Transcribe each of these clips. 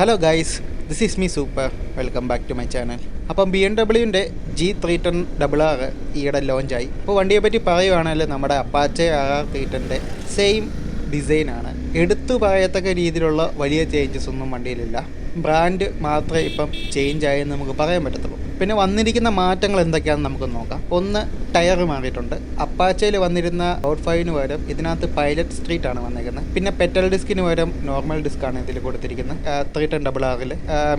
Hello guys this is me super welcome back to my channel അപ്പം B M ഡബ്ല്യുവിന്റെ G three ten double R ഈയിടെ ലോഞ്ചായി അപ്പോൾ വണ്ടിയെ പറ്റി പറയുവാണെങ്കിൽ നമ്മുടെ അപ്പാച്ചെ ആർ ആർ ത്രീ ടെന്റെ സെയിം ഡിസൈനാണ് എടുത്തു പറയത്തക്ക രീതിയിലുള്ള വലിയ ചേഞ്ചസ് ഒന്നും വണ്ടിയിലില്ല. ബ്രാൻഡ് മാത്രമേ ഇപ്പം ചേഞ്ച് ആയെന്ന് നമുക്ക് പറയാൻ പറ്റത്തുള്ളൂ. പിന്നെ വന്നിരിക്കുന്ന മാറ്റങ്ങൾ എന്തൊക്കെയാണെന്ന് നമുക്ക് നോക്കാം. ഒന്ന് ടയർ മാറിയിട്ടുണ്ട്. അപ്പാച്ചയിൽ വന്നിരുന്ന ഔട്ട് ഫൈവിന് പകരം ഇതിനകത്ത് പൈലറ്റ് സ്ട്രീറ്റ് ആണ് വന്നിരിക്കുന്നത് പിന്നെ പെറ്റൽ ഡിസ്കിന് പകരം നോർമൽ ഡിസ്ക് ആണ് ഇതിൽ കൊടുത്തിരിക്കുന്നത്. ത്രീ ടെൻ ഡബിൾ ആറിൽ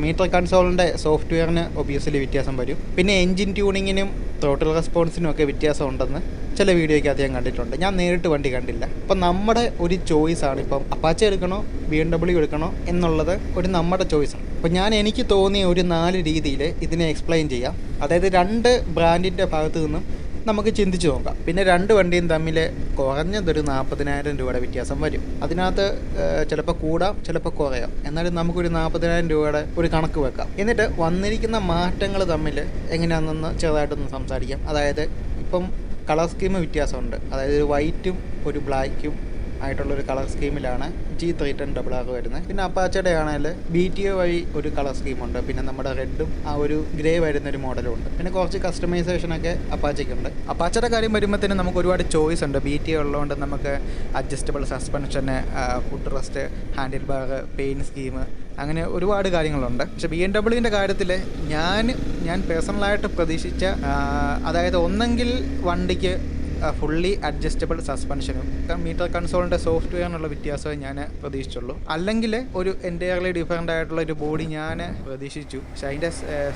മീറ്റർ കൺസോളിന്റെ സോഫ്റ്റ്വെയറിന് ഒബിയസ്ലി വ്യത്യാസം വരും. പിന്നെ എൻജിൻ ട്യൂണിങ്ങിനും ടോട്ടൽ റെസ്പോൺസിനും ഒക്കെ വ്യത്യാസം ഉണ്ടെന്ന് ചില വീഡിയോയ്ക്കകത്ത് ഞാൻ കണ്ടിട്ടുണ്ട്. ഞാൻ നേരിട്ട് വണ്ടി കണ്ടില്ല. അപ്പം നമ്മുടെ ഒരു ചോയ്സ് ആണ്. ഇപ്പം അപ്പാച്ച എടുക്കണോ ബി എം ഡബ്ല്യു എടുക്കണോ എന്നുള്ളത് ഒരു നമ്മുടെ ചോയ്സാണ് അപ്പം ഞാൻ എനിക്ക് തോന്നിയ ഒരു നാല് രീതിയിൽ ഇതിനെ എക്സ്പ്ലെയിൻ ചെയ്യാം. അതായത് രണ്ട് ബ്രാൻഡിന്റെ ഭാഗത്തു നിന്നും നമുക്ക് ചിന്തിച്ച് നോക്കാം. പിന്നെ രണ്ട് വണ്ടിയും തമ്മിൽ കുറഞ്ഞതൊരു നാൽപ്പതിനായിരം രൂപയുടെ വ്യത്യാസം വരും. അതിനകത്ത് ചിലപ്പോൾ കൂടാം ചിലപ്പോൾ കുറയാം. എന്നാലും നമുക്കൊരു നാൽപ്പതിനായിരം രൂപയുടെ ഒരു കണക്ക് വെക്കാം. എന്നിട്ട് വന്നിരിക്കുന്ന മാറ്റങ്ങൾ തമ്മിൽ എങ്ങനെയാണെന്ന് ചെറുതായിട്ടൊന്ന് സംസാരിക്കാം. അതായത് ഇപ്പം കളർ സ്കീം വ്യത്യാസമുണ്ട്. അതായത് ഒരു വൈറ്റും ഒരു ബ്ലാക്കും ആയിട്ടുള്ള ഒരു colour സ്കീമിലാണ് G three ten double R വരുന്നത്. പിന്നെ അപ്പാച്ചയുടെ ആണെങ്കിൽ ബി ടി ഒ വഴി ഒരു കളർ സ്കീമുണ്ട്. പിന്നെ നമ്മുടെ റെഡും ആ ഒരു ഗ്രേ വരുന്ന ഒരു മോഡലും ഉണ്ട് പിന്നെ കുറച്ച് കസ്റ്റമൈസേഷനൊക്കെ അപ്പാച്ചയ്ക്കുണ്ട്. അപ്പാച്ചയുടെ കാര്യം വരുമ്പോഴത്തേനും നമുക്ക് ഒരുപാട് ചോയ്സ് ഉണ്ട്. ബി ടി ഉള്ളതുകൊണ്ട് നമുക്ക് adjustable സസ്പെൻഷന് foot rest handle bar paint scheme അങ്ങനെ ഒരുപാട് കാര്യങ്ങളുണ്ട്. പക്ഷേ ബി എം ഡബ്ല്യുവിന്റെ കാര്യത്തിൽ ഞാൻ ഞാൻ പേഴ്സണലായിട്ട് പ്രതീക്ഷിച്ച അതായത് ഒന്നെങ്കിൽ വണ്ടിക്ക് ഫുള്ളി അഡ്ജസ്റ്റബിൾ സസ്പെൻഷനും മീറ്റർ കൺസോളിന്റെ സോഫ്റ്റ്വെയറിനുള്ള വ്യത്യാസമേ ഞാൻ പ്രതീക്ഷിച്ചുള്ളൂ. അല്ലെങ്കിൽ ഒരു എന്റയർലി ഡിഫറെന്റ് ആയിട്ടുള്ള ഒരു ബോഡി ഞാൻ പ്രതീക്ഷിച്ചു. പക്ഷെ അതിന്റെ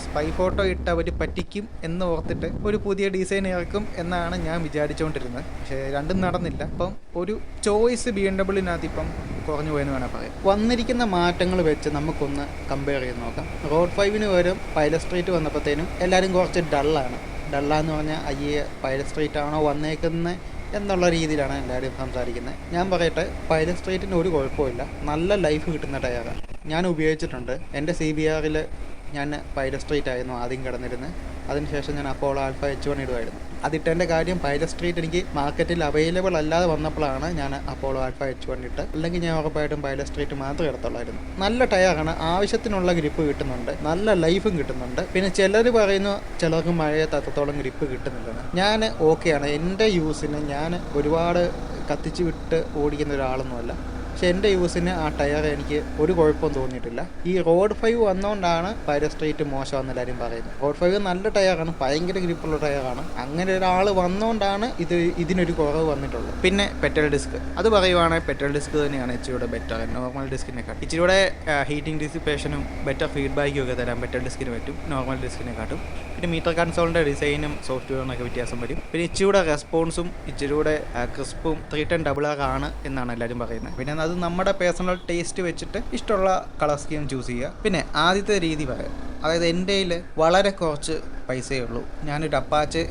സ്പൈ ഫോട്ടോ ഇട്ട് അവർ പറ്റിക്കും എന്ന് ഓർത്തിട്ട് ഒരു പുതിയ ഡിസൈൻ ഇറക്കും എന്നാണ് ഞാൻ വിചാരിച്ചുകൊണ്ടിരുന്നത് പക്ഷേ രണ്ടും നടന്നില്ല. അപ്പം ഒരു ചോയ്സ് ബി എം ഡബ്ല്യൂവിനകത്ത് ഇപ്പം കുറഞ്ഞു പോയെന്ന് വേണം പറയാം. വന്നിരിക്കുന്ന മാറ്റങ്ങൾ വെച്ച് നമുക്കൊന്ന് കമ്പയർ ചെയ്ത് നോക്കാം. റോഡ് ഫൈവിന് പകരം പൈലറ്റ് സ്ട്രീറ്റ് വന്നപ്പോഴത്തേനും എല്ലാവരും കുറച്ച് ഡള്ളാണ് ഡള്ളാന്ന് പറഞ്ഞാൽ അയ്യേ പൈലറ്റ് സ്ട്രീറ്റ് ആണോ വന്നേക്കുന്നത് എന്നുള്ള രീതിയിലാണ് എല്ലാവരും സംസാരിക്കുന്നത്. ഞാൻ പറയട്ടെ പൈലറ്റ് സ്ട്രീറ്റിന് ഒരു കുഴപ്പമില്ല നല്ല ലൈഫ് കിട്ടുന്ന ടയറാണ് ഞാൻ ഉപയോഗിച്ചിട്ടുണ്ട്. എന്റെ സി ബി ആറിൽ ഞാൻ പൈലറ്റ് സ്ട്രീറ്റ് ആയിരുന്നു ആദ്യം കിടന്നിരുന്നത്. അതിനുശേഷം ഞാൻ അപ്പോൾ ആൽഫ എച്ച് വൺ ഇടുമായിരുന്നു. അതിട്ടതിന്റെ കാര്യം പൈലറ്റ് സ്ട്രീറ്റ് എനിക്ക് മാർക്കറ്റിൽ അവൈലബിൾ അല്ലാതെ വന്നപ്പോഴാണ് ഞാൻ അപ്പോളോ ആൽഫ എച്ച് വൺ ഇട്ട്. അല്ലെങ്കിൽ ഞാൻ ഉറപ്പായിട്ടും പൈലറ്റ് സ്ട്രീറ്റ് മാത്രമേ എടുത്തുള്ളായിരുന്നു. നല്ല ടയറാണ്. ആവശ്യത്തിനുള്ള ഗ്രിപ്പ് കിട്ടുന്നുണ്ട്. നല്ല ലൈഫും കിട്ടുന്നുണ്ട്. പിന്നെ ചിലർ പറയുന്നു ചിലർക്ക് മഴയത്ത് അത്രത്തോളം ഗ്രിപ്പ് കിട്ടുന്നില്ലെന്ന്. ഞാൻ ഓക്കെയാണ് എന്റെ യൂസിന് ഞാൻ ഒരുപാട് കത്തിച്ച് വിട്ട് ഓടിക്കുന്ന ഒരാളൊന്നുമല്ല. പക്ഷെ എന്റെ യൂസിന് ആ ടയർ എനിക്ക് ഒരു കുഴപ്പവും തോന്നിയിട്ടില്ല. ഈ റോഡ് ഫൈവ് വന്നുകൊണ്ടാണ് പൈര സ്ട്രീറ്റ് മോശമെന്ന് എല്ലാവരും പറയുന്നത്. റോഡ് ഫൈവ് നല്ല ടയറാണ് ഭയങ്കര ഗ്രിപ്പുള്ള ടയറാണ്. അങ്ങനെ ഒരാൾ വന്നുകൊണ്ടാണ് ഇത് ഇതിനൊരു കുറവ് വന്നിട്ടുള്ളത്. പിന്നെ പെട്രോൾ ഡിസ്ക്. അത് പറയുവാണെങ്കിൽ പെട്രോൾ ഡിസ്ക് തന്നെയാണ് ഇച്ചിരിയുടെ ബെറ്റർ നോർമൽ ഡിസ്കിനെക്കാട്ടും. ഇച്ചിരിയുടെ ഹീറ്റിംഗ് ഡിസിപ്പേഷനും ബെറ്റർ ഫീഡ്ബാക്കും ഒക്കെ തരാൻ പെട്രോൾ ഡിസ്കിന് പറ്റും നോർമൽ ഡിസ്കിനെക്കാട്ടും. പിന്നെ മീറ്റർ കൺസോളിന്റെ ഡിസൈനും സോഫ്റ്റ്വെയറിനൊക്കെ വ്യത്യാസം വരും. പിന്നെ ഇച്ചിരിയുടെ റെസ്പോൺസും ഇച്ചിരിയുടെ ക്രിസ്പും ത്രീ ടെൻ ഡബിൾ ആർ ആണ് എന്നാണ് എല്ലാവരും പറയുന്നത്. പിന്നെ അത് നമ്മുടെ പേഴ്സണൽ ടേസ്റ്റ് വെച്ചിട്ട് ഇഷ്ടമുള്ള കളർ സ്കീം ചൂസ് ചെയ്യുക. പിന്നെ ആദ്യത്തെ രീതി പറയാം. അതായത് എന്റെ കയ്യിൽ വളരെ കുറച്ച് പൈസയേ ഉള്ളൂ. ഞാനൊരു അപ്പാച്ച്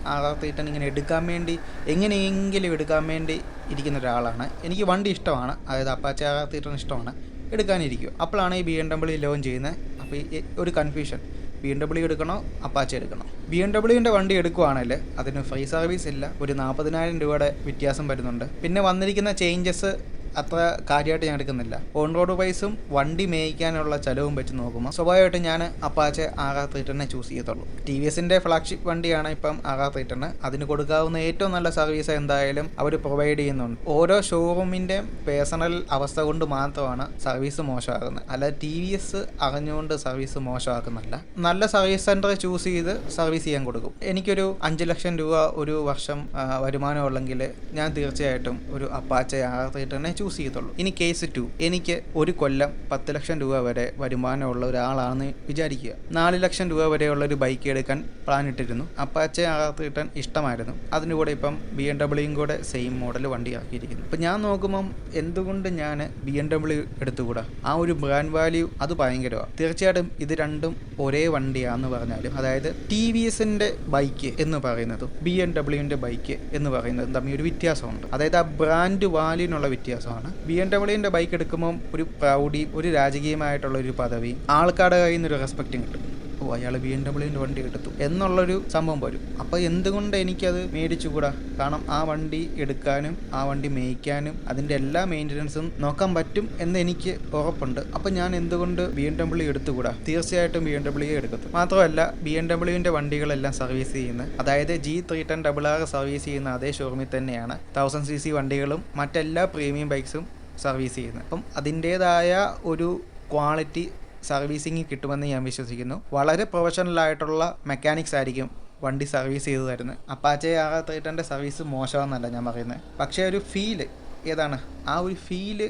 തീട്ടൻ ഇങ്ങനെ എടുക്കാൻ വേണ്ടി എങ്ങനെയെങ്കിലും എടുക്കാൻ വേണ്ടി ഇരിക്കുന്ന ഒരാളാണ്. എനിക്ക് വണ്ടി ഇഷ്ടമാണ്. അതായത് അപ്പാച്ച് തീട്ടൻ ഇഷ്ടമാണ്. എടുക്കാനിരിക്കും അപ്പോഴാണ് ഈ ബി എം ഡബ്ല്യു ലോൺ ചെയ്യുന്നത്. അപ്പോൾ ഈ ഒരു കൺഫ്യൂഷൻ ബി എം ഡബ്ല്യു എടുക്കണോ? അപ്പാച്ചി എടുക്കണോ? ബി എം ഡബ്ല്യുവിന്റെ വണ്ടി എടുക്കുവാണെങ്കിൽ അതിന് ഫ്രീ സർവീസ് ഇല്ല. ഒരു നാൽപ്പതിനായിരം രൂപയുടെ വ്യത്യാസം വരുന്നുണ്ട്. പിന്നെ വന്നിരിക്കുന്ന ചേഞ്ചസ് അത്ര കാര്യമായിട്ട് ഞാൻ എടുക്കുന്നില്ല. ഓൺ റോഡ് വൈസും വണ്ടി മേയ്ക്കാനുള്ള ചിലവും വെച്ച് നോക്കുമ്പോൾ സ്വാഭാവികമായിട്ടും ഞാൻ അപ്പാച്ച് ആകാ ത്രീറ്ററിനെ ചൂസ് ചെയ്യത്തുള്ളൂ. ടി വി എസിന്റെ ഫ്ലാഗ്ഷിപ്പ് വണ്ടിയാണ് ഇപ്പം ആകാ ത്രീറ്ററിന് അതിന് കൊടുക്കാവുന്ന ഏറ്റവും നല്ല സർവീസ് എന്തായാലും അവർ പ്രൊവൈഡ് ചെയ്യുന്നുണ്ട്. ഓരോ ഷോറൂമിന്റെ പേഴ്സണൽ അവസ്ഥ കൊണ്ട് മാത്രമാണ് സർവീസ് മോശമാകുന്നത്. അല്ലാതെ ടി വി എസ് അറിഞ്ഞുകൊണ്ട് സർവീസ് മോശമാക്കുന്നില്ല നല്ല സർവീസ് സെന്റർ ചൂസ് ചെയ്ത് സർവീസ് ചെയ്യാൻ കൊടുക്കും. എനിക്കൊരു അഞ്ച് ലക്ഷം രൂപ ഒരു വർഷം വരുമാനം വരുമാനമുള്ളെങ്കിൽ ഞാൻ തീർച്ചയായിട്ടും ഒരു അപ്പാച്ച ആർ തീട്ടനെ ചൂസ് ചെയ്യത്തുള്ളൂ. ഇനി കേസ് ടു എനിക്ക് ഒരു കൊല്ലം പത്ത് ലക്ഷം രൂപ വരെ വരുമാനമുള്ള ഒരാളാണെന്ന് വിചാരിക്കുക. നാല് ലക്ഷം രൂപ വരെയുള്ള ഒരു ബൈക്ക് എടുക്കാൻ പ്ലാൻ ഇട്ടിരുന്നു. അപ്പാച്ച അകത്ത് കിട്ടാൻ ഇഷ്ടമായിരുന്നു. അതിന് കൂടെ ഇപ്പം ബി എം ഡബ്ല്യൂയും കൂടെ സെയിം മോഡൽ വണ്ടി ആക്കിയിരിക്കുന്നു അപ്പം ഞാൻ നോക്കുമ്പം എന്തുകൊണ്ട് ഞാൻ ബി എം ഡബ്ല്യു എടുത്തുകൂടാ? ആ ഒരു ബ്രാൻഡ് വാല്യൂ അത് ഭയങ്കരമാണ് തീർച്ചയായിട്ടും ഇത് രണ്ടും ഒരേ വണ്ടിയാണെന്ന് പറഞ്ഞാലും അതായത് ടി വി എസിന്റെ ബൈക്ക് എന്ന് പറയുന്നതും ബി എം ഡബ്ല്യുവിന്റെ ബൈക്ക് എന്ന് പറയുന്നതും തമ്മിൽ ഒരു വ്യത്യാസമുണ്ട്. അതായത് ആ ബ്രാൻഡ് വാല്യൂനുള്ള വ്യത്യാസമാണ് ബി എം ഡബ്ല്യുവിന്റെ ബൈക്ക് എടുക്കുമ്പം ഒരു പ്രൗഢി ഒരു രാജകീയമായിട്ടുള്ള ഒരു പദവി. ആൾക്കാരുടെ കയ്യിൽ നിന്ന് ഒരു റെസ്പെക്റ്റും കിട്ടും. ഓ അയാൾ ബി എം ഡബ്ല്യുവിന്റെ വണ്ടി എടുത്തു. എന്നുള്ളൊരു സംഭവം വരും അപ്പോൾ എന്തുകൊണ്ട് എനിക്കത് മേടിച്ചുകൂടാ? കാരണം ആ വണ്ടി എടുക്കാനും ആ വണ്ടി മേയ്ക്കാനും അതിന്റെ എല്ലാ മെയിന്റനൻസും നോക്കാൻ പറ്റും എന്ന് എനിക്ക് ഉറപ്പുണ്ട്. അപ്പോൾ ഞാൻ എന്തുകൊണ്ട് ബി എം ഡബ്ല്യു എടുത്തുകൂടാ? തീർച്ചയായിട്ടും ബി എം ഡബ്ല്യു എടുക്കത്തു മാത്രമല്ല ബി എം ഡബ്ല്യുവിന്റെ വണ്ടികളെല്ലാം സർവീസ് ചെയ്യുന്നത് അതായത് G three ten double R service ചെയ്യുന്ന അതേ ഷോറൂമിൽ തന്നെയാണ് തൗസൻഡ് സി സി വണ്ടികളും മറ്റെല്ലാ പ്രീമിയം ബൈക്സും സർവീസ് ചെയ്യുന്നത്. അപ്പം അതിന്റേതായ ഒരു ക്വാളിറ്റി സർവീസിങ് കിട്ടുമെന്ന് ഞാൻ വിശ്വസിക്കുന്നു. വളരെ പ്രൊഫഷണൽ ആയിട്ടുള്ള മെക്കാനിക്സ് ആയിരിക്കും വണ്ടി സർവീസ് ചെയ്തു തരുന്നത്. അപ്പാച്ചെ ആർ ത്രീറ്റന്റെ സർവീസ് മോശമെന്നല്ല ഞാൻ പറയുന്നത്. പക്ഷേ ഒരു ഫീൽ ഏതാണ്? ആ ഒരു ഫീൽ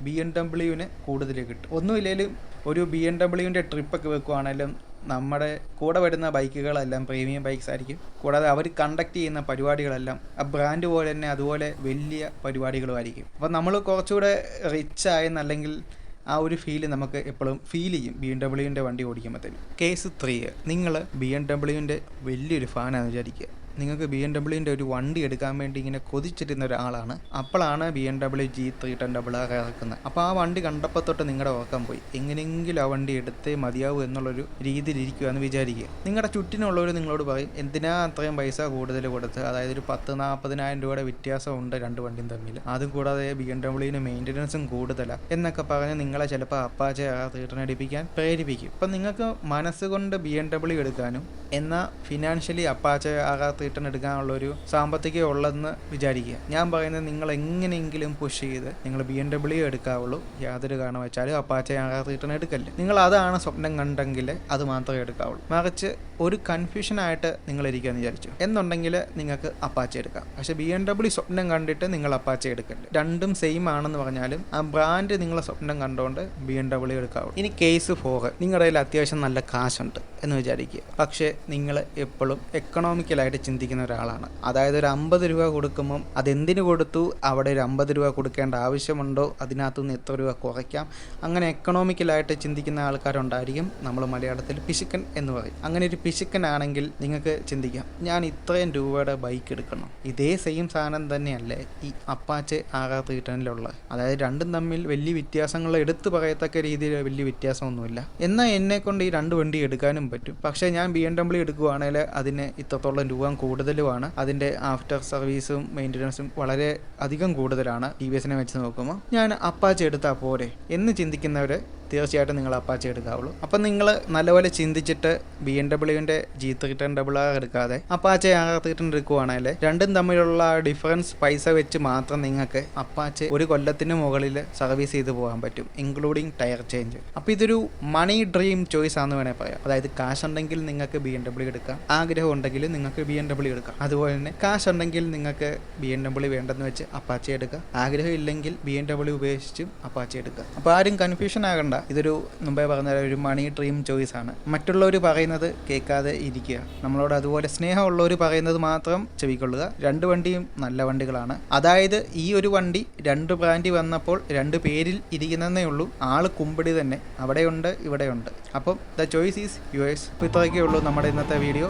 ബി എം ഡബ്ല്യുവിന് കൂടുതൽ കിട്ടും. ഒന്നുമില്ലെങ്കിലും ഒരു ബി എം ഡബ്ല്യുവിന്റെ ട്രിപ്പൊക്കെ വെക്കുവാണെങ്കിലും നമ്മുടെ കൂടെ വരുന്ന ബൈക്കുകളെല്ലാം പ്രീമിയം ബൈക്ക്സ് ആയിരിക്കും. കൂടാതെ അവർ കണ്ടക്ട് ചെയ്യുന്ന പരിപാടികളെല്ലാം ആ ബ്രാൻഡ് പോലെ തന്നെ അതുപോലെ വലിയ പരിപാടികളുമായിരിക്കും. അപ്പോൾ നമ്മൾ കുറച്ചുകൂടെ റിച്ച് ആയെന്നല്ലെങ്കിൽ ആ ഒരു ഫീൽ നമുക്ക് എപ്പോഴും ഫീൽ ചെയ്യും. ബി എം ഡബ്ല്യുവിന്റെ വണ്ടി ഓടിക്കുമ്പോഴത്തേനും കേസ് ത്രീ നിങ്ങൾ ബി എം ഡബ്ല്യുവിന്റെ വലിയൊരു ഫാനാണെന്ന് വിചാരിക്കുക. നിങ്ങൾക്ക് ബി എം ഡബ്ല്യുവിന്റെ ഒരു വണ്ടി എടുക്കാൻ വേണ്ടി ഇങ്ങനെ കൊതിച്ചിരുന്ന ഒരാളാണ്. അപ്പോഴാണ് B M W G three ten double R ഇറക്കുന്നത്. അപ്പോൾ ആ വണ്ടി കണ്ടപ്പോൾ തൊട്ട് നിങ്ങളുടെ ഉറക്കം പോയി. എങ്ങനെയെങ്കിലും ആ വണ്ടി എടുത്തേ മതിയാവൂ എന്നുള്ളൊരു രീതിയിലിരിക്കുക എന്ന് വിചാരിക്കുക. നിങ്ങളുടെ ചുറ്റിനുള്ളവർ നിങ്ങളോട് പറയും എന്തിനാ അത്രയും പൈസ കൂടുതൽ കൊടുത്ത്? അതായത് ഒരു പത്ത് നാൽപ്പതിനായിരം രൂപയുടെ വ്യത്യാസം ഉണ്ട് രണ്ട് വണ്ടിയും തമ്മിൽ അതും കൂടാതെ ബി എം ഡബ്ല്യുവിന് മെയിന്റനൻസും കൂടുതലാണ് എന്നൊക്കെ പറഞ്ഞ് നിങ്ങളെ ചിലപ്പോൾ അപ്പാച്ച ആ തീട്ടൻ അടിപ്പിക്കാൻ പ്രേരിപ്പിക്കും. അപ്പം നിങ്ങൾക്ക് മനസ്സുകൊണ്ട് ബി എം ഡബ്ല്യു എടുക്കാനും എന്നാൽ ഫിനാൻഷ്യലി അപ്പാച്ച ആകാ റിട്ടേൺ എടുക്കാനുള്ള ഒരു സാമ്പത്തികം ഉള്ളതെന്ന് വിചാരിക്കുക. ഞാൻ പറയുന്നത് നിങ്ങൾ എങ്ങനെയെങ്കിലും പുഷ് ചെയ്ത് നിങ്ങൾ ബി എം ഡബ്ല്യു എടുക്കാവുള്ളൂ. യാതൊരു കാരണം വെച്ചാലും അപ്പാച്ച ആകാ റിട്ടേൺ എടുക്കല്ലേ. നിങ്ങൾ അതാണ് സ്വപ്നം കണ്ടെങ്കിൽ അത് മാത്രമേ എടുക്കാവുള്ളൂ. മറിച്ച് ഒരു കൺഫ്യൂഷൻ ആയിട്ട് നിങ്ങൾ ഇരിക്കുകയെന്ന് വിചാരിച്ചു. എന്നുണ്ടെങ്കിൽ നിങ്ങൾക്ക് അപ്പാച്ച എടുക്കാം. പക്ഷെ ബി എം ഡബ്ല്യു സ്വപ്നം കണ്ടിട്ട് നിങ്ങൾ അപ്പാച്ച എടുക്കല്ലേ. രണ്ടും സെയിം ആണെന്ന് പറഞ്ഞാലും ആ ബ്രാൻഡ് നിങ്ങളെ സ്വപ്നം കണ്ടുകൊണ്ട് ബി എം ഡബ്ല്യു എടുക്കാവുള്ളൂ. ഇനി കേസ് ഫോർ നിങ്ങളുടെ കയ്യിൽ അത്യാവശ്യം നല്ല കാശുണ്ട് എന്ന് വിചാരിക്കുക. പക്ഷേ നിങ്ങൾ എപ്പോഴും എക്കണോമിക്കലായിട്ട് ചിന്തിക്കുന്ന ഒരാളാണ്. അതായത് ഒരു അമ്പത് രൂപ കൊടുക്കുമ്പം അതെന്തിനു കൊടുത്തു? അവിടെ ഒരു അമ്പത് രൂപ കൊടുക്കേണ്ട ആവശ്യമുണ്ടോ? അതിനകത്തുനിന്ന് എത്ര രൂപ കുറയ്ക്കാം? അങ്ങനെ എക്കണോമിക്കലായിട്ട് ചിന്തിക്കുന്ന ആൾക്കാരുണ്ടായിരിക്കും നമ്മൾ മലയാളത്തിൽ പിശുക്കൻ എന്ന് പറയും. അങ്ങനെ ഒരു പിശുക്കനാണെങ്കിൽ നിങ്ങൾക്ക് ചിന്തിക്കാം ഞാൻ ഇത്രയും രൂപയുടെ ബൈക്ക് എടുക്കണം. ഇതേ സെയിം സാധനം തന്നെയല്ലേ ഈ അപ്പാച്ച് ആകാ ത്രീട്ടനിലുള്ള അതായത് രണ്ടും തമ്മിൽ വലിയ വ്യത്യാസങ്ങൾ എടുത്തു പറയത്തക്ക രീതിയിൽ വലിയ വ്യത്യാസമൊന്നുമില്ല. എന്നാൽ എന്നെ കൊണ്ട് ഈ രണ്ട് വണ്ടി എടുക്കാനും പറ്റും. പക്ഷേ ഞാൻ ബി എം ഡബ്ല്യു എടുക്കുകയാണെങ്കിൽ അതിന് ഇത്രത്തോളം രൂപ കൂടുതലുമാണ്. അതിന്റെ ആഫ്റ്റർ സർവീസും മെയിന്റനൻസും വളരെ അധികം കൂടുതലാണ്. ടി വി എസിനെ വെച്ച് നോക്കുമ്പോൾ ഞാൻ അപ്പാച്ച് എടുത്താൽ പോരെ എന്ന് ചിന്തിക്കുന്നവർ തീർച്ചയായിട്ടും നിങ്ങൾ അപ്പാച്ചി എടുക്കാവുള്ളൂ. അപ്പം നിങ്ങൾ നല്ലപോലെ ചിന്തിച്ചിട്ട് B M ഡബ്ല്യുവിന്റെ G three ten double R എടുക്കാതെ അപ്പാച്ചെ ആർ ത്രീ ടെൻ എടുക്കുവാണെങ്കിൽ രണ്ടും തമ്മിലുള്ള ഡിഫറൻസ് പൈസ വെച്ച് മാത്രം നിങ്ങൾക്ക് അപ്പാച്ചെ ഒരു കൊല്ലത്തിന് മുകളിൽ സർവീസ് ചെയ്ത് പോകാൻ പറ്റും ഇൻക്ലൂഡിങ് ടയർ ചേഞ്ച് അപ്പോൾ ഇതൊരു മണി ഡ്രീം ചോയ്സ് ആണെന്ന് വേണേൽ പറയാം. അതായത് കാശ് ഉണ്ടെങ്കിൽ നിങ്ങൾക്ക് ബി എം ഡബ്ല്യു എടുക്കാം ആഗ്രഹം ഉണ്ടെങ്കിൽ നിങ്ങൾക്ക് ബി എം ഡബ്ല്യു എടുക്കാം. അതുപോലെ തന്നെ കാശ് ഉണ്ടെങ്കിൽ നിങ്ങൾക്ക് ബി എം ഡബ്ല്യു വേണ്ടെന്ന് വെച്ച് അപ്പാച്ചെ എടുക്കുക ആഗ്രഹം ഇല്ലെങ്കിൽ ബി എം ഡബ്ല്യു ഉപേക്ഷിച്ചും അപ്പാച്ചെ എടുക്കുക അപ്പോൾ ആരും കൺഫ്യൂഷൻ ആകണ്ട. ഇതൊരു മുമ്പേ പറഞ്ഞ ഒരു മണി ഡ്രീം ചോയ്സ് ആണ്. മറ്റുള്ളവർ പറയുന്നത് കേൾക്കാതെ ഇരിക്കുക. നമ്മളോട് അതുപോലെ സ്നേഹമുള്ളവർ പറയുന്നത് മാത്രം ചെവിക്കൊള്ളുക. രണ്ട് വണ്ടിയും നല്ല വണ്ടികളാണ്. അതായത് ഈ ഒരു വണ്ടി രണ്ട് ബ്രാൻഡി വന്നപ്പോൾ രണ്ട് പേരിൽ ഇരിക്കുന്നതേ ഉള്ളൂ. ആൾ കുമ്പിടി തന്നെ. അവിടെയുണ്ട് ഇവിടെയുണ്ട്. അപ്പം ദ ചോയ്സ് ഈസ് യുവേഴ്സ് അപ്പോൾ ഇത്രയൊക്കെ ഉള്ളൂ നമ്മുടെ ഇന്നത്തെ വീഡിയോ.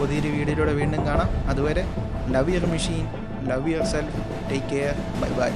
പുതിയൊരു വീഡിയോയിലൂടെ വീണ്ടും കാണാം. അതുവരെ love your machine love yourself take care bye bye